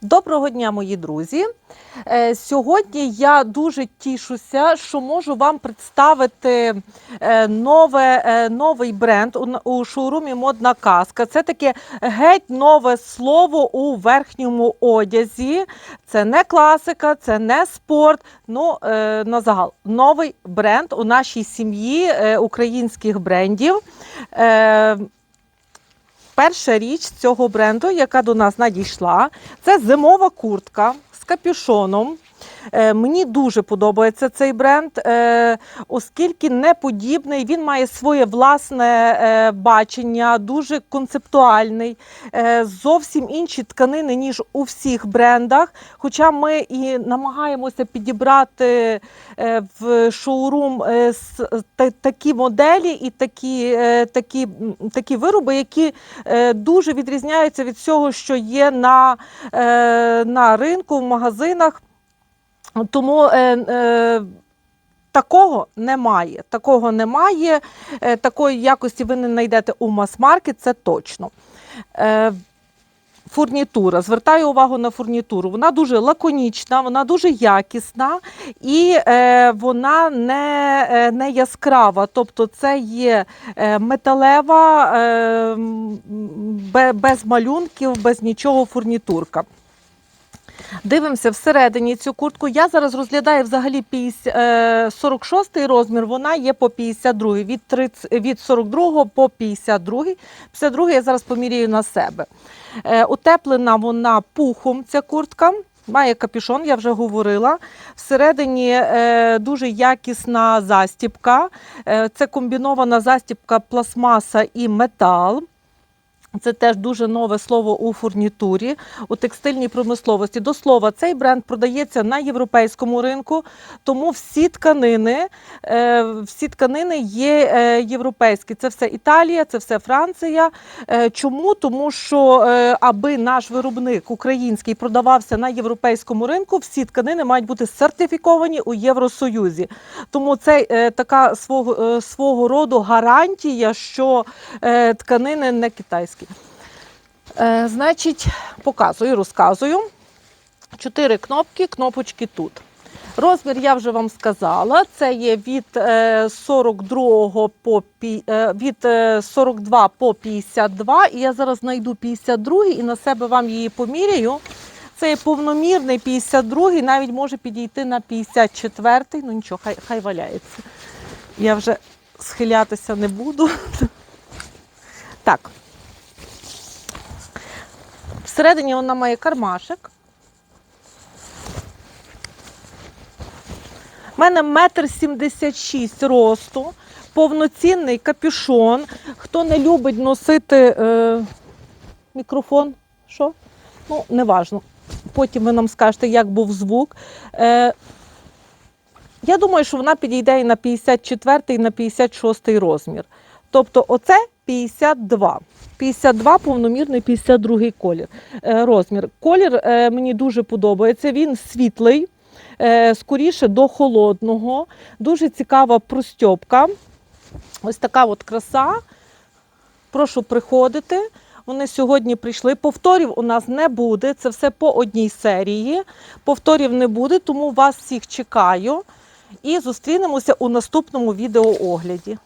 Доброго дня, мої друзі. Е, Сьогодні я дуже тішуся, що можу вам представити е, нове, е, новий бренд у, шоурумі Модна казка. Це таке геть нове слово у верхньому одязі. Це не класика, це не спорт. Ну, на загал, новий бренд у нашій сім'ї українських брендів. Перша річ цього бренду, яка до нас надійшла, це зимова куртка з капюшоном. Е, Мені дуже подобається цей бренд, е, оскільки не подібний, він має своє власне е, бачення, дуже концептуальний, зовсім інші тканини, ніж у всіх брендах. Хоча ми і намагаємося підібрати в шоурум такі моделі і такі, такі, такі вироби, які дуже відрізняються від всього, що є на, на ринку, в магазинах. Тому е, е, такого немає. Такого немає. Е, такої якості ви не знайдете у мас-маркет, це точно. Е, Фурнітура, звертаю увагу на фурнітуру. Вона дуже лаконічна, вона дуже якісна і е, вона не, е, не яскрава. Тобто це є е, металева, е, без малюнків, без нічого фурнітурка. Дивимося всередині цю куртку. Я зараз розглядаю взагалі 50, е, 46 розмір, вона є по 52, від, 30, від 42 по 52. 52 я зараз поміряю на себе. Е, утеплена вона пухом, ця куртка. Має капюшон, я вже говорила. Всередині е, дуже якісна застібка. Е, це комбінована застібка пластмаса і метал. Це теж дуже нове слово у фурнітурі, у текстильній промисловості. До слова, цей бренд продається на європейському ринку, тому всі тканини, е, всі тканини є е, європейські. Це все Італія, це все Франція. Е, Чому? Тому що аби наш виробник український продавався на європейському ринку, всі тканини мають бути сертифіковані у Євросоюзі. Тому це така свого, свого роду гарантія, що тканини не китайські. Е, значить, показую, розказую. Чотири кнопки, кнопочки тут. Розмір я вже вам сказала. Це є від е, 42 по е, від е, 42 по 52. І я зараз знайду 52 і на себе вам її поміряю. Це є повномірний 52, навіть може підійти на 54. Ну нічого, хай, хай валяється. Я вже схилятися не буду. Так. Всередині вона має кармашек. У мене метр сімдесят шість росту, повноцінний капюшон. Хто не любить носити е, мікрофон, що? Ну, неважно. Потім ви нам скажете, як був звук. Е, я думаю, що вона підійде і на 54, і на 56 розмір. Тобто, оце 52. 52 повномірний 52 колір. Е, розмір. Колір е, мені дуже подобається. Він світлий, е, скоріше до холодного. Дуже цікава простьопка. Ось така от краса. Прошу приходити. Вони сьогодні прийшли. Повторів у нас не буде. Це все по одній серії. Повторів не буде, тому вас всіх чекаю. І зустрінемося у наступному відеоогляді.